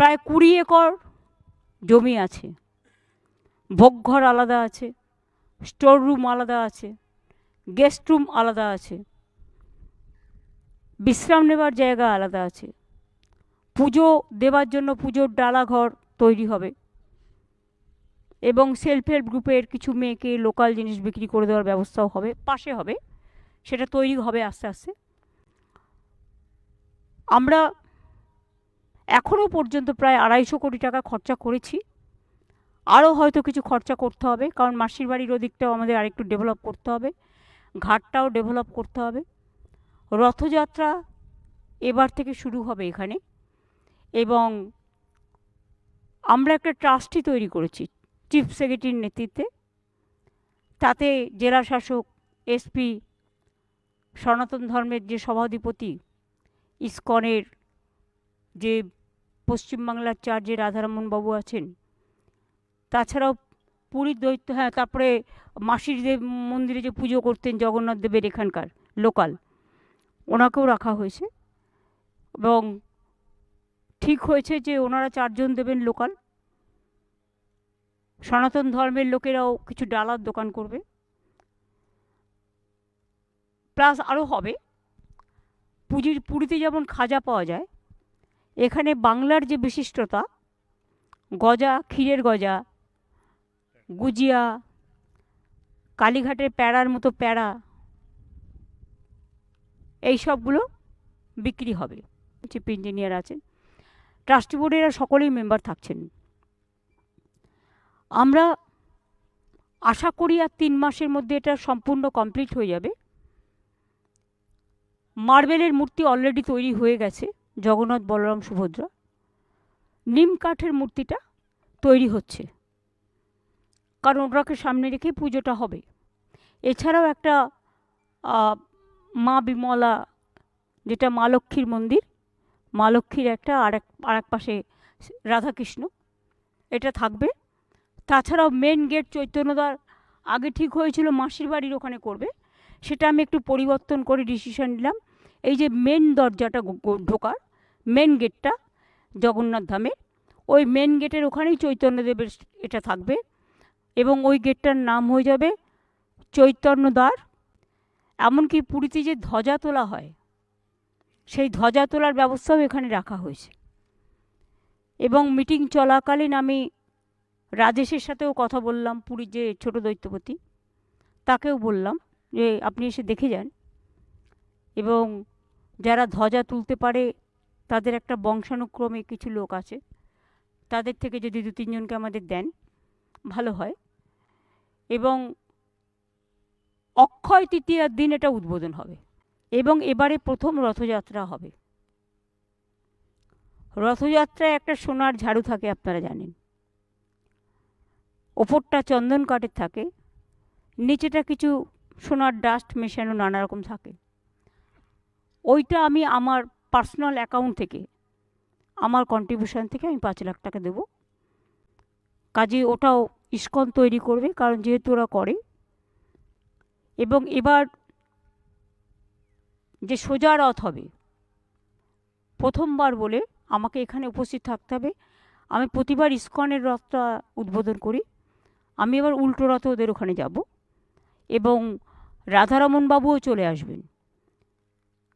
প্রায় কুড়ি একর জমি আছে। ভোগঘর আলাদা আছে স্টোর রুম আলাদা আছে গেস্ট রুম আলাদা আছে, বিশ্রাম নেবার জায়গা আলাদা আছে। পুজো দেবার জন্য পুজোর ডালাঘর তৈরি হবে এবং সেলফ হেল্প গ্রুপের কিছু মেয়েকে লোকাল জিনিস বিক্রি করে দেওয়ার ব্যবস্থাও হবে, পাশে হবে, সেটা তৈরি হবে আস্তে আস্তে। আমরা এখনও পর্যন্ত প্রায় আড়াইশো কোটি টাকা খরচা করেছি। আরও হয়তো কিছু খরচা করতে হবে, কারণ মাসির বাড়ির ওদিকটাও আমাদের আরেকটু ডেভেলপ করতে হবে, ঘাটটাও ডেভেলপ করতে হবে। রথযাত্রা এবার থেকে শুরু হবে এখানে, এবং আমরা একটা ট্রাস্টি তৈরি করেছি চিফ সেক্রেটারির নেতৃত্বে। তাতে জেলা শাসক এসপি সনাতন ধর্মের যে সভাধিপতি, ইসকনের যে পশ্চিমবাংলার চার যে রাধারমন বাবু আছেন। তাছাড়াও পুরীর দৈত্য হ্যাঁ তারপরে মাসির দেব মন্দিরে যে পুজো করতেন জগন্নাথ দেবের এখানকার লোকাল, ওনাকেও রাখা হয়েছে। এবং ঠিক হয়েছে যে ওনারা চারজন দেবেন লোকাল। সনাতন ধর্মের লোকেরাও কিছু ডালার দোকান করবে। প্লাস আরও হবে, পুজীর পুরীতে যেমন খাজা পাওয়া যায় এখানে বাংলার যে বিশিষ্টতা, গজা, ক্ষীরের গজা, গুজিয়া, কালীঘাটের প্যাড়ার মতো প্যাড়া এই সবগুলো বিক্রি হবে। চিফ ইঞ্জিনিয়ার আছেন। ট্রাস্টি বোর্ডেরা সকলেই মেম্বার থাকছেন। আমরা আশা করি আর তিন মাসের মধ্যে এটা সম্পূর্ণ কমপ্লিট হয়ে যাবে। মার্বেলের মূর্তি অলরেডি তৈরি হয়ে গেছে। জগন্নাথ বলরাম সুভদ্রা। নিম কাঠের মূর্তিটা তৈরি হচ্ছে। কারণ ওটাকে সামনে রেখে পুজোটা হবে। এছাড়াও একটা মা বিমলা, যেটা মা লক্ষ্মীর মন্দির, মা লক্ষ্মীর একটা আর এক আর এক পাশে রাধাকৃষ্ণ, এটা থাকবে। তাছাড়াও মেন গেট চৈতন্যদার আগে ঠিক হয়েছিল মাসির বাড়ির ওখানে করবে। সেটা আমি একটু পরিবর্তন করে ডিসিশন নিলাম। এই যে মেন দরজাটা ঢোকার মেন গেটটা জগন্নাথ ধামের, ওই মেন গেটের ওখানেই চৈতন্যদেবের এটা থাকবে এবং ওই গেটটার নাম হয়ে যাবে চৈতন্যদ্বার। এমনকি পুরীতে যে ধ্বজা তোলা হয়, সেই ধ্বজা তোলার ব্যবস্থাও এখানে রাখা হয়েছে। এবং মিটিং চলাকালীন আমি রাজেশের সাথেও কথা বললাম, পুরীর যে ছোট দৈত্যপতি, তাকেও বললাম যে আপনি এসে দেখে যান। এবং যারা ধ্বজা তুলতে পারে, তাদের একটা বংশানুক্রমে কিছু লোক আছে। তাদের থেকে যদি দু তিনজনকে আমাদের দেন, ভালো হয়। এবং অক্ষয় তৃতীয়ার দিন এটা উদ্বোধন হবে এবং এবারে প্রথম রথযাত্রা হবে। রথযাত্রায় একটা সোনার ঝাড়ু থাকে, আপনারা জানেন। ওপরটা চন্দন কাঠের থাকে, নিচেটা কিছু সোনার ডাস্ট মেশানো নানা রকম থাকে। ওইটা আমি আমার পার্সোনাল অ্যাকাউন্ট থেকে, আমার কন্ট্রিবিউশন থেকে আমি পাঁচ লাখ টাকা দেবো। কাজে ওটাও ইস্কন তৈরি করবে, কারণ যেহেতু ওরা করে। এবং এবার যে সোজা রথ হবে, প্রথমবার বলে আমাকে এখানে উপস্থিত থাকতে হবে। আমি প্রতিবার ইস্কনের রথটা উদ্বোধন করি। আমি এবার উল্টো রথে ওদের ওখানে যাব। এবং রাধারমন বাবুও চলে আসবেন।